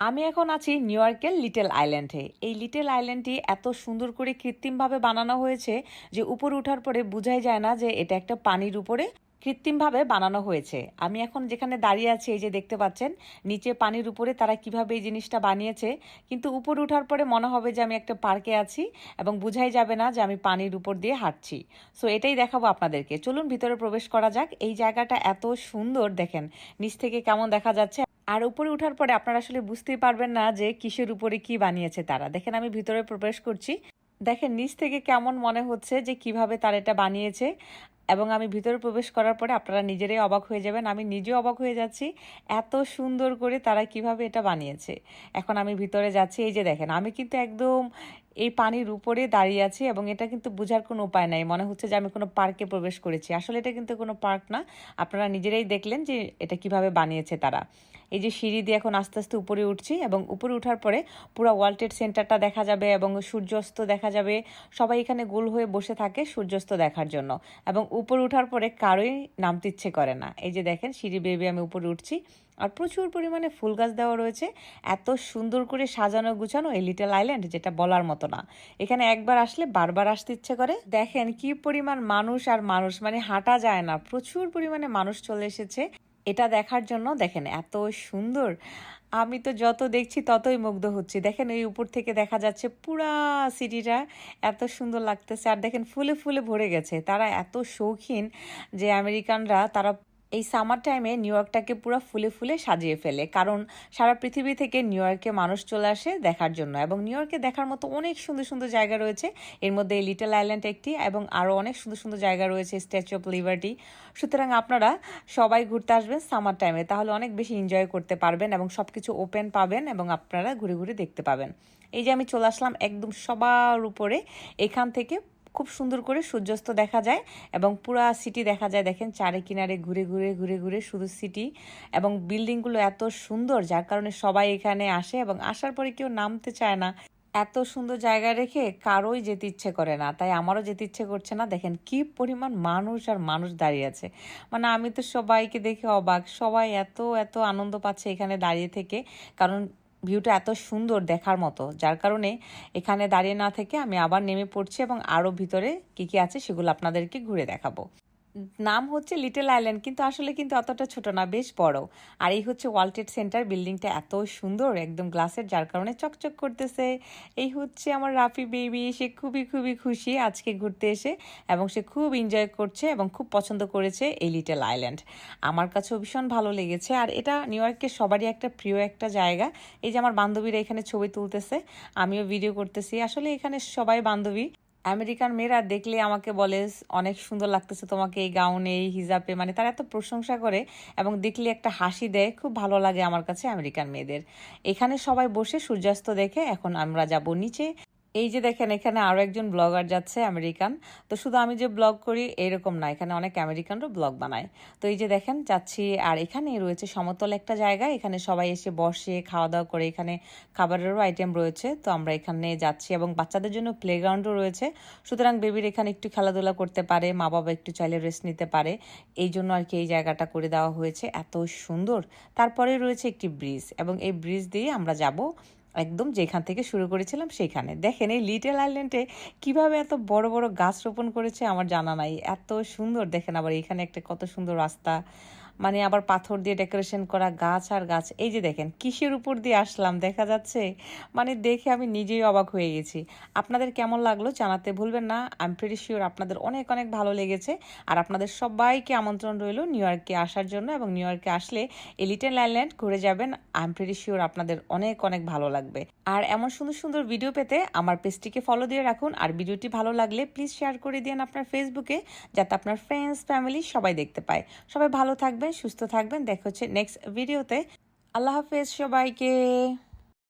আমি এখন আছি নিউ ইয়র্কের লিটল আইল্যান্ডে। এই লিটল আইল্যান্ডটি এত সুন্দর করে কৃত্রিমভাবে বানানো হয়েছে যে উপরে ওঠার পরে বোঝাই যায় না যে এটা একটা পানির উপরে কৃত্রিমভাবে বানানো হয়েছে। আমি এখন যেখানে দাঁড়িয়ে আছি, এই যে দেখতে পাচ্ছেন, নিচে পানির উপরে তারা কীভাবে এই জিনিসটা বানিয়েছে। কিন্তু উপরে ওঠার পরে মনে হবে যে আমি একটা পার্কে আছি এবং বোঝাই যাবে না যে আমি পানির উপর দিয়ে হাঁটছি। সো এটাই দেখাবো আপনাদেরকে। চলুন ভিতরে প্রবেশ করা যাক। এই জায়গাটা এত সুন্দর, দেখেন, নিচ থেকে কেমন দেখা যাচ্ছে। আর উপরে উঠার পরে আপনারা আসলে বুঝতেই পারবেন না যে কিসের উপরে কি বানিয়েছে তারা। দেখেন আমি ভিতরে প্রবেশ করছি। দেখেন নিচ থেকে কেমন মনে হচ্ছে যে কীভাবে তারা এটা বানিয়েছে এবং আমি ভিতরে প্রবেশ করার পরে আপনারা নিজেরাই অবাক হয়ে যাবেন। আমি নিজেও অবাক হয়ে যাচ্ছি এত সুন্দর করে তারা কীভাবে এটা বানিয়েছে। এখন আমি ভিতরে যাচ্ছি, এই যে দেখেন, আমি কিন্তু একদম এই পানির উপরে দাঁড়িয়ে আছি এবং এটা কিন্তু বোঝার কোনো উপায় নাই। মনে হচ্ছে যে আমি কোনো পার্কে প্রবেশ করেছি। আসলে এটা কিন্তু কোনো পার্ক না। আপনারা নিজেরাই দেখলেন যে এটা কীভাবে বানিয়েছে তারা। এই যে সিঁড়ি দিয়ে এখন আস্তে আস্তে উপরে উঠছি এবং উপরে উঠার পরে পুরো ওয়ার্ল্ড সেন্টারটা দেখা যাবে এবং সূর্যাস্ত দেখা যাবে। সবাই এখানে গোল হয়ে বসে থাকে সূর্যাস্ত দেখার জন্য এবং উপরে উঠার পরে কারোই নামতে ইচ্ছে করে না। এই যে দেখেন, সিঁড়ি বেয়ে আমি উপরে উঠছি আর প্রচুর পরিমাণে ফুল গাছ দেওয়া রয়েছে। এত সুন্দর করে সাজানো গুছানো এই লিটল আইল্যান্ড যেটা বলার মতো না। এখানে একবার আসলে বারবার আসতে ইচ্ছে করে। দেখেন কি পরিমাণ মানুষ আর মানুষ মানে হাঁটা যায় না। প্রচুর পরিমাণে মানুষ চলে এসেছে। এটা দেখার জন্য দেখেন এত সুন্দর। আমি তো যত দেখছি ততই মুগ্ধ হচ্ছি। দেখেন এই উপর থেকে দেখা যাচ্ছে পুরা সিটিটা এত সুন্দর লাগতেছে। আর দেখেন ফুলে ফুলে ভরে গেছে। তারা এত শৌখিন যে আমেরিকানরা তারা এই সামার টাইমে নিউ ইয়র্কটাকে পুরো ফুলে ফুলে সাজিয়ে ফেলে। কারণ সারা পৃথিবী থেকে নিউ ইয়র্কে মানুষ চলে আসে দেখার জন্য এবং নিউ ইয়র্কে দেখার মতো অনেক সুন্দর সুন্দর জায়গা রয়েছে। এর মধ্যে লিটল আইল্যান্ড একটি এবং আরও অনেক সুন্দর সুন্দর জায়গা রয়েছে স্ট্যাচু অফ লিবার্টি সুতরাং আপনারা সবাই ঘুরতে আসবেন সামার টাইমে তাহলে অনেক বেশি এনজয় করতে পারবেন এবং সব কিছু ওপেন পাবেন এবং আপনারা ঘুরে ঘুরে দেখতে পাবেন। এই যে আমি চলে আসলাম একদম সবার উপরে। এখান থেকে খুব সুন্দর করে সূর্যাস্ত দেখা যায় এবং পুরা সিটি দেখা যায়। দেখেন চারে কিনারে ঘুরে ঘুরে ঘুরে ঘুরে শুধু সিটি এবং বিল্ডিংগুলো এত সুন্দর, যার কারণে সবাই এখানে আসে এবং আসার পরে কেউ নামতে চায় না। এত সুন্দর জায়গা রেখে কারোই যেতে ইচ্ছে করে না, তাই আমারও যেতে ইচ্ছে করছে না। দেখেন কি পরিমাণ মানুষ আর মানুষ দাঁড়িয়ে আছে। মানে আমি তো সবাইকে দেখে অবাক, সবাই এত এত আনন্দ পাচ্ছে এখানে দাঁড়িয়ে থেকে। কারণ ভিউটা এত সুন্দর দেখার মতো, যার কারণে এখানে দাঁড়িয়ে না থেকে আমি আবার নেমে পড়ছি এবং আরও ভিতরে কি কি আছে সেগুলো আপনাদেরকে ঘুরে দেখাবো। নাম হচ্ছে লিটল আইল্যান্ড কিন্তু আসলে কিন্তু অতটা ছোট না, বেশ বড়। আর এই হচ্ছে ওয়ার্ল্ড ট্রেড সেন্টার বিল্ডিংটা এত সুন্দর, একদম গ্লাসের, যার কারণে চকচক করতেছে। এই হচ্ছে আমার রাফি বেবি সে খুবই খুবই খুশি আজকে ঘুরতে এসে, এবং সে খুব এনজয় করছে এবং খুব পছন্দ করেছে এই লিটল আইল্যান্ড আমার কাছেও ভীষণ ভালো লেগেছে, আর এটা নিউ ইয়র্কের সবারই একটা প্রিয় একটা জায়গা। এই যে আমার বান্ধবীরা এখানে ছবি তুলতেছে, আমিও ভিডিও করতেছি। আসলে এখানে সবাই বান্ধবী। আমেরিকান মেয়েরা দেখলে আমাকে বলে, অনেক সুন্দর লাগতেছে তোমাকে এই গাউনে, এই হিজাবে। মানে তারা এত প্রশংসা করে এবং দেখলে একটা হাসি দেয়। খুব ভালো লাগে আমার কাছে আমেরিকান মেয়েদের। এখানে সবাই বসে সূর্যাস্ত দেখে এখন আমরা যাব নিচে। এই যে দেখেন, এখানে আরও একজন ব্লগার যাচ্ছে, আমেরিকান। তো শুধু আমি যে ব্লগ করি, এরকম না। এখানে অনেক আমেরিকানরাও ব্লগ বানায়। তো এই যে দেখেন, যাচ্ছি। আর এখানে রয়েছে সমতল একটা জায়গা। এখানে সবাই এসে বসে খাওয়া দাওয়া করে এখানে খাবারেরও আইটেম রয়েছে। তো আমরা এখানে যাচ্ছি এবং বাচ্চাদের জন্য প্লেগ্রাউন্ডও রয়েছে। সুতরাং বেবির এখানে একটু খেলাধুলা করতে পারে মা বাবা একটু চাইলে রেস্ট নিতে পারে। এই জন্য আর কি এই জায়গাটা করে দেওয়া হয়েছে। এত সুন্দর। তারপরে রয়েছে একটি ব্রিজ এবং এই ব্রিজ দিয়ে আমরা যাব। একদম যেখান থেকে শুরু করেছিলাম সেখানে। দেখেন এই লিটল আইল্যান্ডে কীভাবে এত বড় বড় গাছ রোপণ করেছে আমার জানা নাই। এত সুন্দর। দেখেন আবার এখানে একটা কত সুন্দর রাস্তা। মানে আবার পাথর দিয়ে ডেকোরেশন করা গাছ আর গাছ। এই যে দেখেন, কিসের উপর দিয়ে আসলাম? দেখা যাচ্ছে মানে দেখে আমি নিজেই অবাক হয়ে গেছি। আপনাদের কেমন লাগল জানাতে ভুলবেন না। আই এম প্রেটি শিওর আপনাদের অনেক অনেক ভালো লেগেছে। আর আপনাদের সবাইকে আমন্ত্রণ রইল নিউ ইয়র্কে আসার জন্য এবং নিউ ইয়র্কে আসলে এই লিটল আইল্যান্ড ঘুরে যাবেন। আই এম প্রেটি শিওর আপনাদের অনেক অনেক ভালো লাগবে। আর এমন সুন্দর সুন্দর ভিডিও পেতে আমার পেজটিকে ফলো দিয়ে রাখুন। আর ভিডিওটি ভালো লাগলে প্লিজ শেয়ার করে দিন আপনার ফেসবুকে যাতে আপনার ফ্রেন্ডস ফ্যামিলি সবাই দেখতে পায়। সবাই ভালো থাকবেন সুস্থ থাকবেন। দেখা হচ্ছে নেক্সট ভিডিওতে আল্লাহ হাফেজ সবাইকে।